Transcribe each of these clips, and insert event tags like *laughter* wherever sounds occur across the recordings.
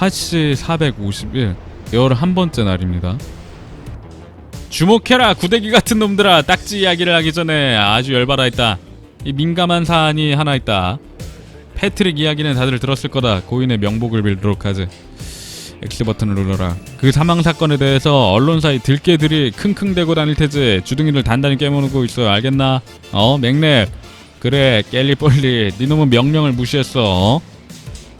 화씨 451 11번째 날입니다. 주목해라 구데기 같은 놈들아 딱지 이야기를 하기 전에 아주 열받아 있다. 이 민감한 사안이 하나 있다. 패트릭 이야기는 다들 들었을 거다. 고인의 명복을 빌도록 하지. X 버튼을 눌러라. 그 사망 사건에 대해서 언론사의 들깨들이 킁킁대고 다닐 테지. 주둥이를 단단히 깨무고 있어. 알겠나? 어, 맥랩. 그래, 깰리벌리. 니놈은 명령을 무시했어. 어?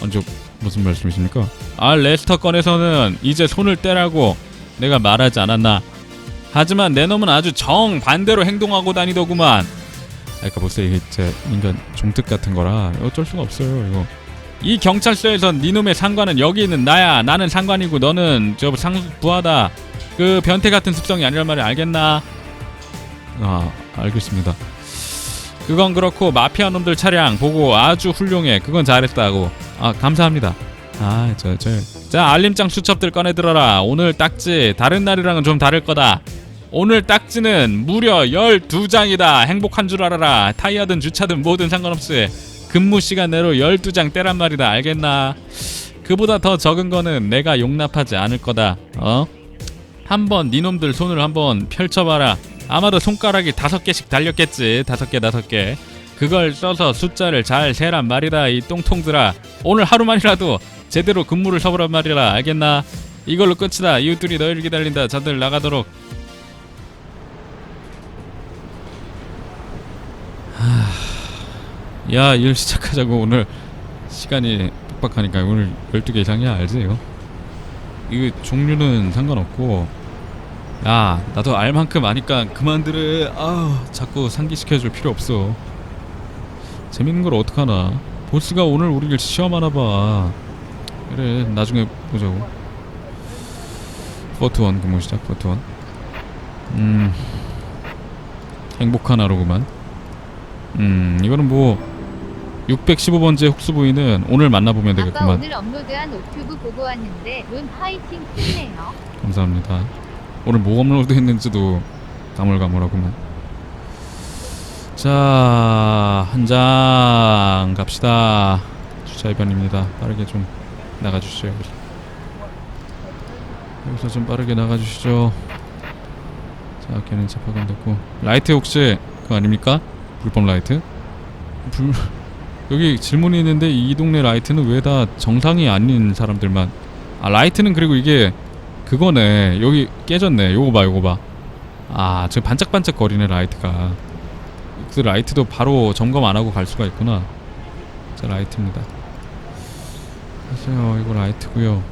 언제 무슨 말씀이십니까? 아, 레스터 건에서는 이제 손을 떼라고 내가 말하지 않았나? 하지만 내 놈은 아주 정 반대로 행동하고 다니더구만. 그러니까 벌써 이게 제 인간 종특 같은 거라 어쩔 수가 없어요 이거. 이 경찰서에선 니놈의 상관은 여기 있는 나야. 나는 상관이고 너는 저 상 부하다. 그 변태 같은 습성이 아니란 말이 알겠나? 아 알겠습니다. 그건 그렇고 마피아 놈들 차량 보고 아주 훌륭해. 그건 잘했다고. 아 감사합니다. 아 저 저. 자 알림장 수첩들 꺼내 들어라. 오늘 딱지 다른 날이랑은 좀 다를 거다. 오늘 딱지는 무려 12장이다. 행복한 줄 알아라. 타이어든 주차든 뭐든 상관없이 근무 시간 내로 12장 떼란 말이다. 알겠나? 그보다 더 적은 거는 내가 용납하지 않을 거다. 어? 한번 니놈들 손을 한번 펼쳐봐라. 아마도 손가락이 다섯 개씩 달렸겠지. 다섯 개, 다섯 개. 그걸 써서 숫자를 잘 세란 말이다. 이 똥통들아. 오늘 하루만이라도 제대로 근무를 서보란 말이라. 알겠나? 이걸로 끝이다. 이웃들이 너희를 기다린다. 자들 나가도록. 야, 일 시작하자고 오늘 시간이 빡빡하니까 오늘 12개 이상이야. 알지 이거? 이거 종류는 상관없고 야, 나도 알 만큼 아니까 그만들래. 아우, 자꾸 상기시켜 줄 필요 없어. 재밌는 걸 어떡하나? 보스가 오늘 우리를 시험하나 봐. 그래, 나중에 보자고. 포트원 근무 시작 포트원. 음. 행복한 하루구만. 음, 이거는 뭐 615번째 훅수 부인은 오늘 만나보면 아까 되겠구만. 오늘 업로드한 오튜브 보고 왔는데 룬 화이팅 힘내요. 감사합니다. 오늘 뭐 업로드 했는지도 가물가물하구만. 자, 한 장 갑시다. 주차 위반입니다. 빠르게 좀 나가주시죠. 여기서. 여기서 좀 빠르게 나가주시죠. 자, 걔는 재파관 됐고. 라이트 혹시 그거 아닙니까? 불법 라이트? 불... *laughs* 여기 질문이 있는데 이 동네 라이트는 왜 다 정상이 아닌 사람들만 아 라이트는 그리고 이게 그거네 여기 깨졌네 요거 봐 요거 봐아 지금 반짝반짝 거리네 라이트가 그 라이트도 바로 점검 안 하고 갈 수가 있구나. 자 라이트입니다. 하세요. 이거 라이트고요.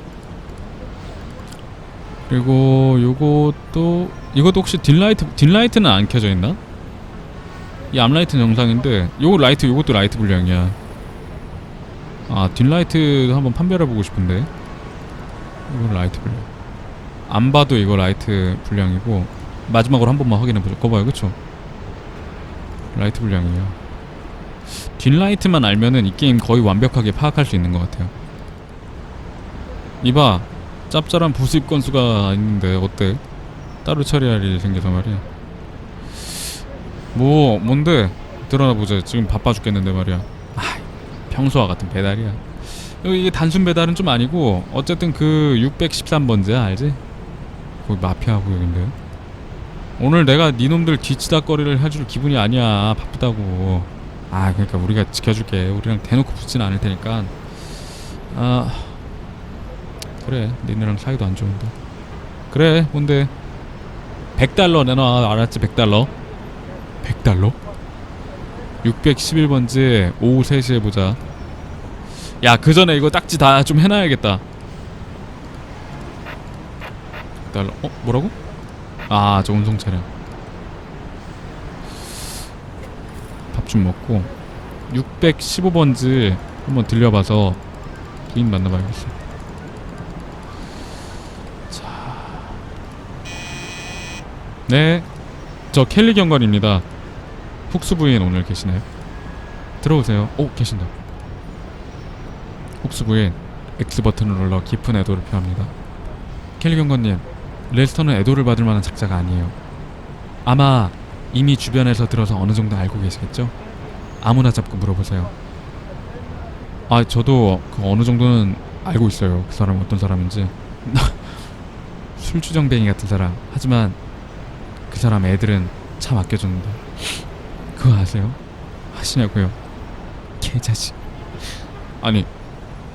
그리고 요것도 이것도 혹시 딜라이트 딜라이트는 안 켜져 있나? 이 앞라이트는 정상인데 요거 라이트 요것도 라이트 분량이야. 아 뒷라이트 한번 판별해 보고 싶은데. 이건 라이트 분량. 안 봐도 이거 라이트 분량이고 마지막으로 한 번만 확인해 보죠 그거 봐요. 그쵸 라이트 분량이에요. 뒷라이트만 알면은 이 게임 거의 완벽하게 파악할 수 있는 것 같아요. 이봐 짭짤한 부수입 건수가 있는데 어때? 따로 처리할 일이 생겨서 말이야. 뭐 뭔데? 드러나 보자. 지금 바빠 죽겠는데 말이야. 아 평소와 같은 배달이야. 이게 단순 배달은 좀 아니고 어쨌든 그 613번지야 알지? 거기 마피아 구역인데 오늘 내가 니놈들 뒤치다거리를 해줄 기분이 아니야. 바쁘다고. 아 그러니까 우리가 지켜줄게. 우리랑 대놓고 붙진 않을 테니까. 아 그래. 니네랑 사이도 안 좋은데. 그래 뭔데? 100달러 내놔. 알았지 100달러? 100달러? 611번지 오후 3시에 보자. 야 그 전에 이거 딱지 다 좀 해놔야겠다. 100달러. 어? 뭐라고? 아 저 운송 차량 밥 좀 먹고 615번지 한번 들려봐서 부인 만나봐야겠어 네, 저 켈리 경관입니다. 훅수 부인 오늘 계시나요? 들어오세요. 오, 계신다. 훅수 부인 X 버튼을 눌러 깊은 애도를 표합니다. 켈리 경관님, 레스터는 애도를 받을 만한 작자가 아니에요. 아마 이미 주변에서 들어서 어느 정도 알고 계시겠죠? 아무나 잡고 물어보세요. 아, 저도 그 어느 정도는 알고 있어요. 그 사람이 어떤 사람인지. *laughs* 술주정뱅이 같은 사람. 하지만 그 사람 애들은 참 아껴줬는데. 그거 아세요? 아시냐고요? 개자식. 아니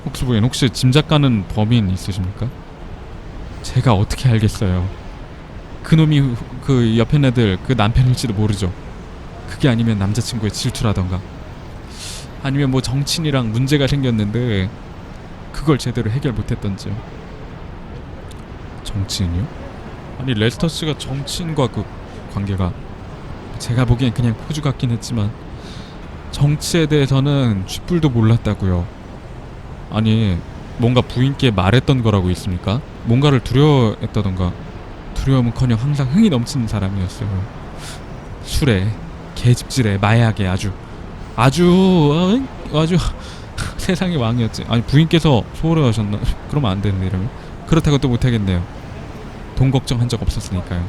혹시 보인 혹시 짐작 가는 범인 있으십니까? 제가 어떻게 알겠어요? 그놈이 후- 그 옆에 애들 그 남편일지도 모르죠. 그게 아니면 남자친구의 질투라던가 아니면 뭐 정친이랑 문제가 생겼는데 그걸 제대로 해결 못했던지요. 정치인이요? 아니 레스터 씨가 정치인과 그 관계가 제가 보기엔 그냥 포주 같긴 했지만 정치에 대해서는 쥐뿔도 몰랐다고요. 아니 뭔가 부인께 말했던 거라고 있습니까? 뭔가를 두려워했다던가 두려움은커녕 항상 흥이 넘치는 사람이었어요. 술에 개집질에 마약에 아주 아주 어? 아주 *laughs* 세상의 왕이었지. 아니 부인께서 소홀하셨나? *laughs* 그러면 안 되는데 이러면 그렇다고 또 못하겠네요. 돈 걱정한 적 없었으니까요.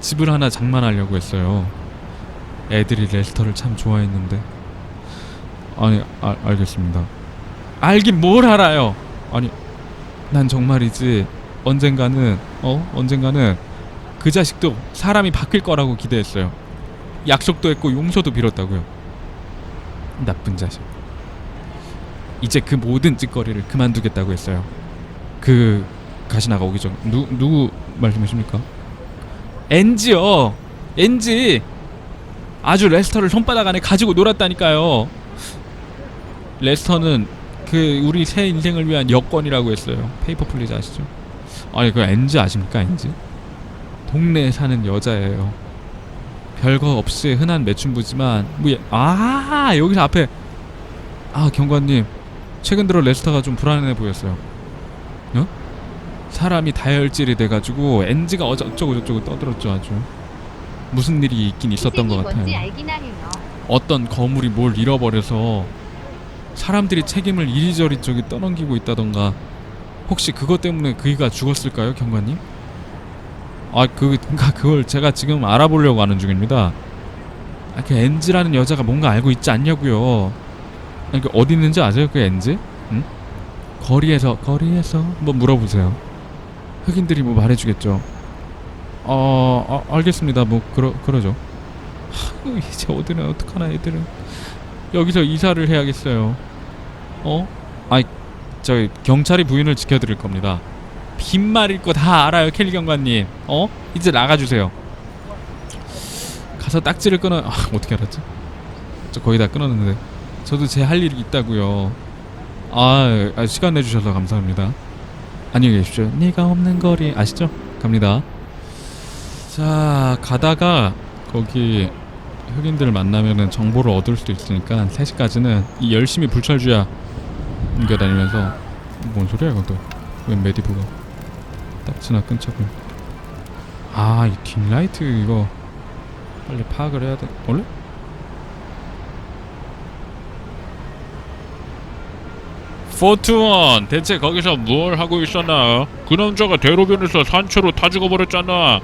집을 하나 장만하려고 했어요. 애들이 레스터를 참 좋아했는데 아니 아, 알겠습니다. 알긴 뭘 알아요. 아니 난 정말이지 언젠가는 어 언젠가는 그 자식도 사람이 바뀔 거라고 기대했어요. 약속도 했고 용서도 빌었다고요. 나쁜 자식. 이제 그 모든 찌꺼리를 그만두겠다고 했어요. 그 가시나가 오기 전 누, 누구 말씀이십니까? 엔지요. 엔지. 아주 레스터를 손바닥 안에 가지고 놀았다니까요. 레스터는 그 우리 새 인생을 위한 여권이라고 했어요. 페이퍼 플리즈 아시죠? 아니 그 엔지 아십니까 엔지? 동네에 사는 여자예요. 별거 없이 흔한 매춘부지만 뭐 예- 아 여기서 앞에 아 경관님 최근 들어 레스터가 좀 불안해 보였어요. 어? 사람이 다혈질이 돼가지고 엔지가 어쩌고 저쩌고 떠들었죠 아주 무슨 일이 있긴 있었던 것 같아요. 어떤 거물이 뭘 잃어버려서 사람들이 책임을 이리저리 저기 떠넘기고 있다던가. 혹시 그것 때문에 그이가 죽었을까요 경관님? 아 그, 그니까 그걸 제가 지금 알아보려고 하는 중입니다. 아, 그 엔지라는 여자가 뭔가 알고 있지 않냐고요. 아니, 그 어디 있는지 아세요 그 엔지? 응? 거리에서 거리에서 한번 물어보세요. 흑인들이 뭐 말해주겠죠. 어, 아, 알겠습니다. 뭐 그러, 그러죠. 아이고, 이제 어디는 어떡하나 애들은 여기서 이사를 해야겠어요. 어? 아이 저 경찰이 부인을 지켜드릴 겁니다. 빈말일 거 다 알아요 켈리 경관님. 어? 이제 나가주세요. 가서 딱지를 끊어 아 어떻게 알았지? 저 거의 다 끊었는데. 저도 제 할 일이 있다고요. 아, 아 시간 내주셔서 감사합니다. 안녕히 계십시오. 네가 없는 거리 아시죠? 갑니다. 자 가다가 거기 흑인들 만나면은 정보를 얻을 수도 있으니까 3시까지는 이 열심히 불철주야 옮겨다니면서 뭔 소리야 이건 또웬 메디브가 딱지나 끊자고 아이 뒷라이트 이거 빨리 파악을 해야 돼. 원래? 포트원 대체 거기서 뭘 하고 있었나? 그 남자가 대로변에서 산초로 타 죽어버렸잖아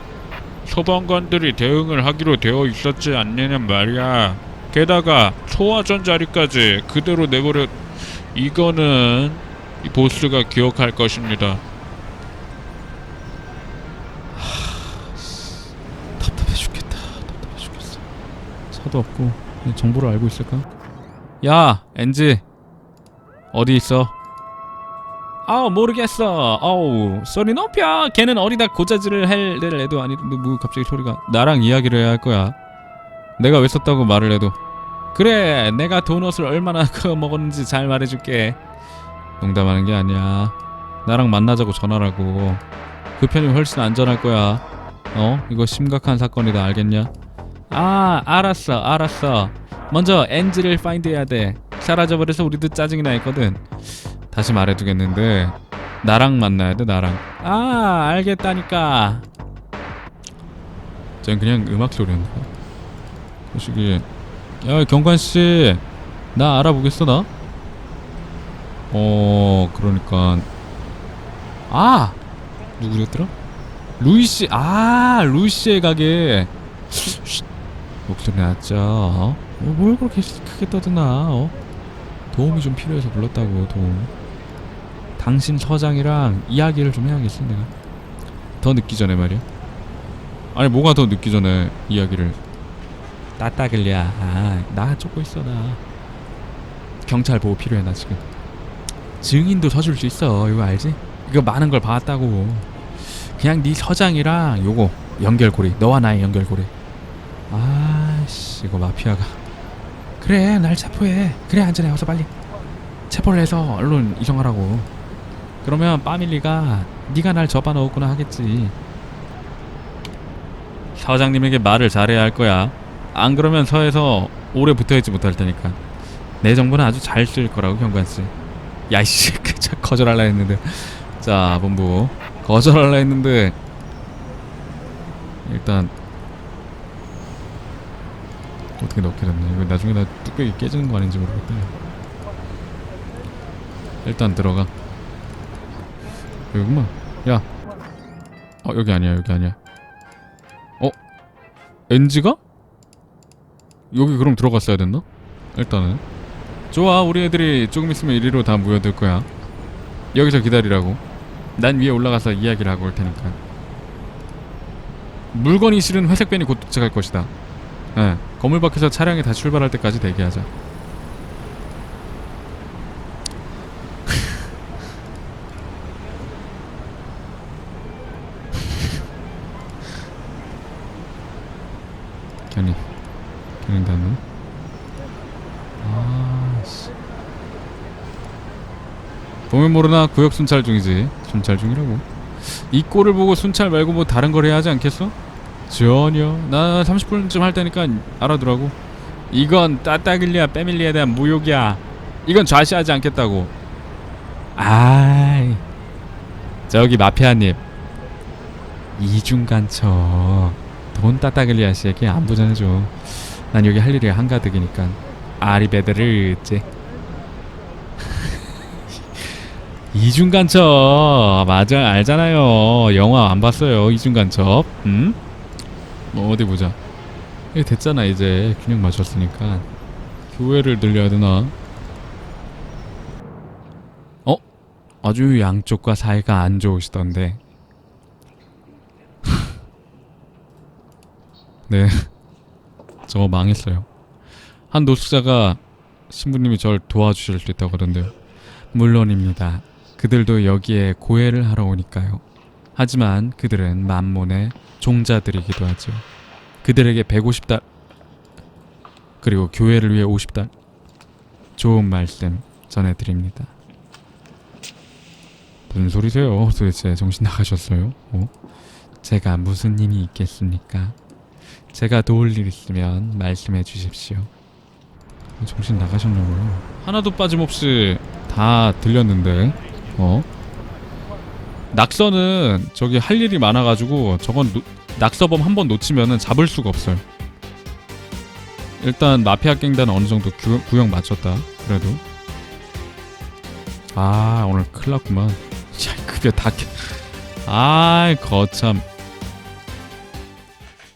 소방관들이 대응을 하기로 되어 있었지 않느냐 말이야. 게다가 소화전 자리까지 그대로 내버려 이거는 이 보스가 기억할 것입니다. 답답해 죽겠다. 답답해 죽겠어. 차도 없고 정보를 알고 있을까? 야, 엔지 어디 있어? 아우 모르겠어. 아우 소리 높여. 걔는 어리다 고자질을 할 애도 아니는데 뭐 갑자기 소리가 나랑 이야기를 해야 할 거야. 내가 왜 썼다고 말을 해도 그래 내가 도넛을 얼마나 *laughs* 그 먹었는지 잘 말해줄게. 농담하는 게 아니야. 나랑 만나자고 전화라고. 그 편이 훨씬 안전할 거야. 어 이거 심각한 사건이다 알겠냐? 아 알았어 알았어. 먼저 엔지를 파인드 해야 돼. 사라져버려서 우리도 짜증이 나 있거든. 다시 말해두겠는데 나랑 만나야 돼 나랑 아 알겠다니까 전 그냥 음악 소리였나 그 시기에 야 경관씨 나 알아보겠어 나? 어 그러니까 아 누구였더라? 루이씨 아 루이씨의 가게 쉿, 목소리 어? 어, 뭘 그렇게 크게 떠드나 어? 도움이 좀 필요해서 불렀다고 도움 당신 서장이랑 이야기를 좀 해야겠어 내가. 더 늦기 전에 말이야. 아니 뭐가 더 늦기 전에 이야기를? 따따글랴 아나 쫓고 있어 나. 경찰 보호 필요해 나 지금. 증인도 서줄 수 있어 이거 알지? 이거 많은 걸 봐왔다고. 그냥 네 서장이랑 요거 연결고리. 너와 나의 연결고리. 아씨 이거 마피아가. 그래 날 체포해. 그래 안전해. 어서 빨리. 체포를 해서 언론 이송하라고 그러면 빠밀리가 네가 날 접어넣었구나 하겠지. 서장님에게 말을 잘해야 할 거야. 안 그러면 서에서 오래 붙어있지 못할 테니까. 내 정보는 아주 잘 쓸 거라고 경관씨. 야이씨 거절할라 했는데. 자 본부. 거절할라 했는데. 일단 어떻게 넣게 됐네 이거 나중에 나 뚝배기 깨지는 거 아닌지 모르겠다. 일단 들어가 여기구만. 야. 어, 여기 아니야 여기 아니야. 어? NG가? 여기 그럼 들어갔어야 됐나? 일단은. 좋아 우리 애들이 조금 있으면 이리로 다 모여들 거야. 여기서 기다리라고. 난 위에 올라가서 이야기를 하고 올 테니까. 물건이 실은 회색 밴이 곧 도착할 것이다. 예, 건물 밖에서 차량이 다 출발할 때까지 대기하자 견인 견인 닿는 아씨 보면 모르나 구역 순찰 중이지. 순찰 중이라고. 이 꼴을 보고 순찰 말고 뭐 다른 걸 해야 하지 않겠어? 전혀. 나 30분쯤 할 테니까 알아두라고. 이건 따따길리아 빼밀리에 대한 무욕이야. 이건 좌시하지 않겠다고. 아이. 저기 마피아님. 이중간첩 돈 따따길리아 씨에게 안부 전해줘. 난 여기 할 일이 한가득이니까. 아리베드르지 이중간첩. 맞아 알잖아요. 영화 안 봤어요 이중간첩. 음? 뭐 어디 보자. 이게 됐잖아 이제. 균형 맞췄으니까. 교회를 늘려야 되나? 어? 아주 양쪽과 사이가 안 좋으시던데. *laughs* 네. 저거 망했어요. 한 노숙자가 신부님이 절 도와주실 수 있다고 하던데요. 물론입니다 그들도 여기에 고해를 하러 오니까요 하지만 그들은 만몬의 종자들이기도 하죠 그들에게 150달 그리고 교회를 위해 50달 좋은 말씀 전해드립니다 무슨 소리세요 도대체 정신 나가셨어요? 어? 제가 무슨 힘이 있겠습니까? 제가 도울 일 있으면 말씀해 주십시오. 정신 나가셨냐고요? 하나도 빠짐없이 다 들렸는데, 어? 낙서는 저기 할 일이 많아가지고 저건 노- 낙서범 한 번 놓치면은 잡을 수가 없어요. 일단 마피아 갱단은 어느 정도 구, 구역 맞췄다. 그래도 아 오늘 큰일 났구만. *laughs* 야 급여 다 깨. 아이 거참.